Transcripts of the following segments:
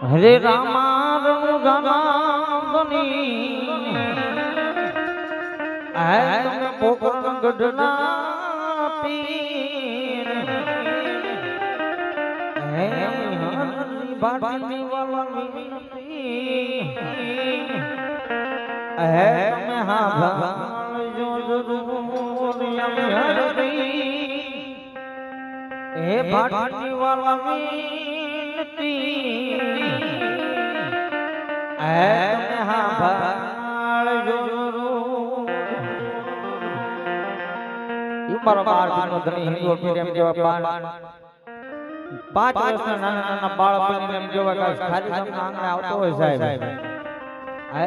હરે રામારણુ ગામાની હે તમે પોકરણ ગઢના પીર. હે હરની બાટની વાલા હે તમે હા ભાજો જરૂર ઈ મારો બાર નો ધણી હિન્દુ મીડિયમ જેવા પાન પાંચ વર્ષના નાના નાના બાળકોને એમ જેવા ખાલી તમને આંગણે આવતો હોય સાહેબ. હે?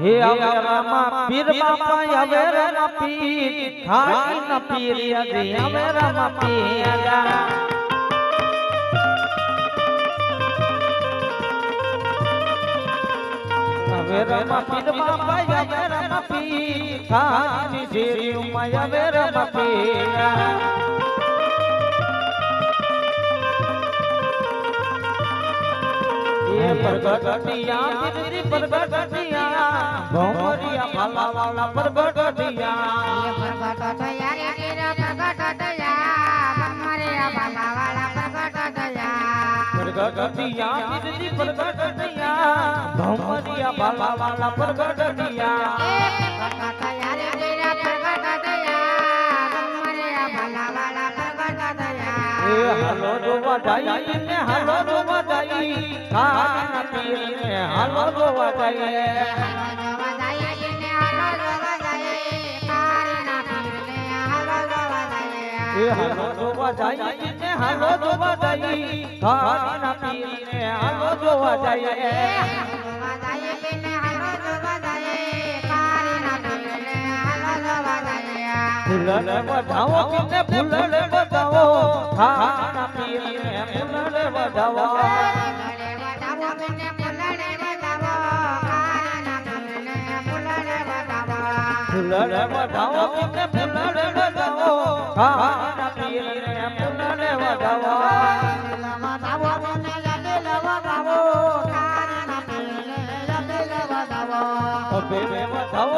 હે રામા પીર બાપા આવે રામા પીર ખાકી ના પીર આજે આવે રામા પીર. આવે રામા પીર બાપા આવે રામા પીર ખાકી શેરી ઉમા આવે રામા પીર. એ પરગટિયા પીરી પરગટિયા ભોમરિયા ભાલા વાલા પરગટિયા પરગટિયા પીરી પરગટિયા. ભોમરિયા ભાલા વાલા પરગટિયા હાલો જોવા જાય ને હાલો જોવા જાય કાના પીર ને હાલો જોવા જાય. હાલો જોવા જાય ને હાલો જોવા જાય કાના પીર ને હાલો જોવા જાય. ફૂલને વધાવો કે ફૂલને વધાવો? કાના પીર ને ફૂલને વધાવો? ફૂલને વધાવો? કાના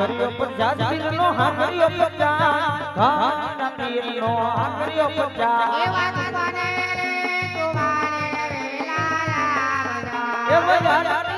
પતાઈ દીને આખરી પતાઈ કાના પીરની આંગર વેતા આખરી પચાસ પીર નો આખરી પચાસ કાના પીર નો આખરી પચાસ એ વજારી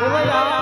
有没有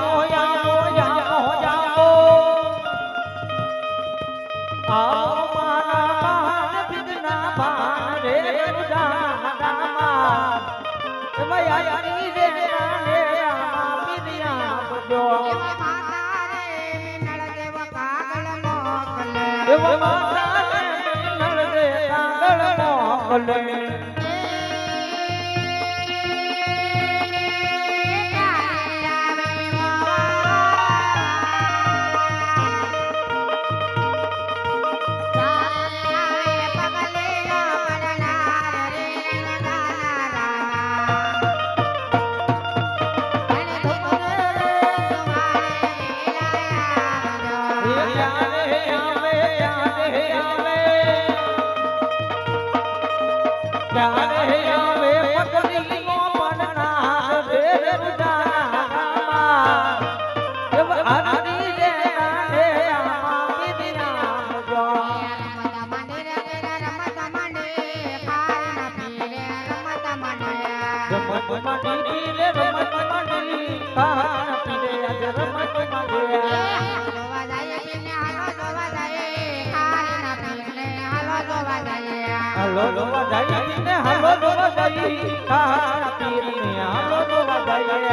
હાલો જોવા જાય ને હાલો જોવા જાય તારા પીર ને હાલો જોવા જાય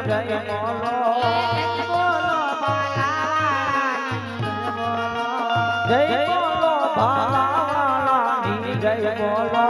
જય બોલો. જય બોલો ભાલાવાલાની જય બોલો.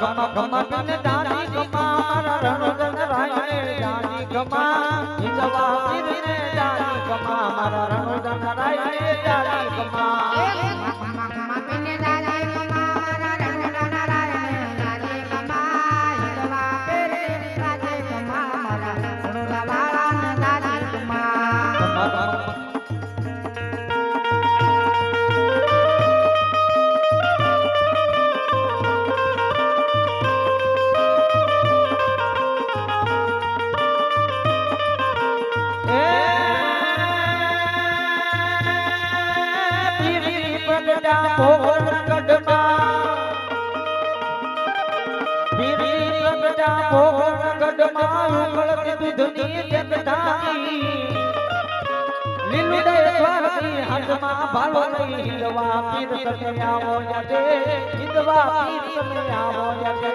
Come up, come up in the dark. પ્રગટા ભોગ ગઢમાં પીરી પ્રગટા ભોગ ગઢમાં ઉકળતી દૂધની જગતાની લીલું દે હાથમાં હિંદવા પીર તમે આવો યદે હિલવા પીર તમે આવો યદે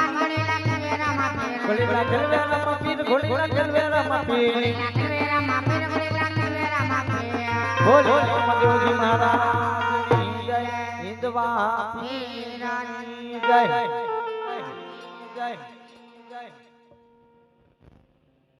ઘોડીલા કરવાના પીર ઘોડીલા કરવાના પીર ઘોડીલા કરવાના પીર બોલ બોલ મહાદેવજી મહારાજ જય હિન્દવા પીરાની જય જય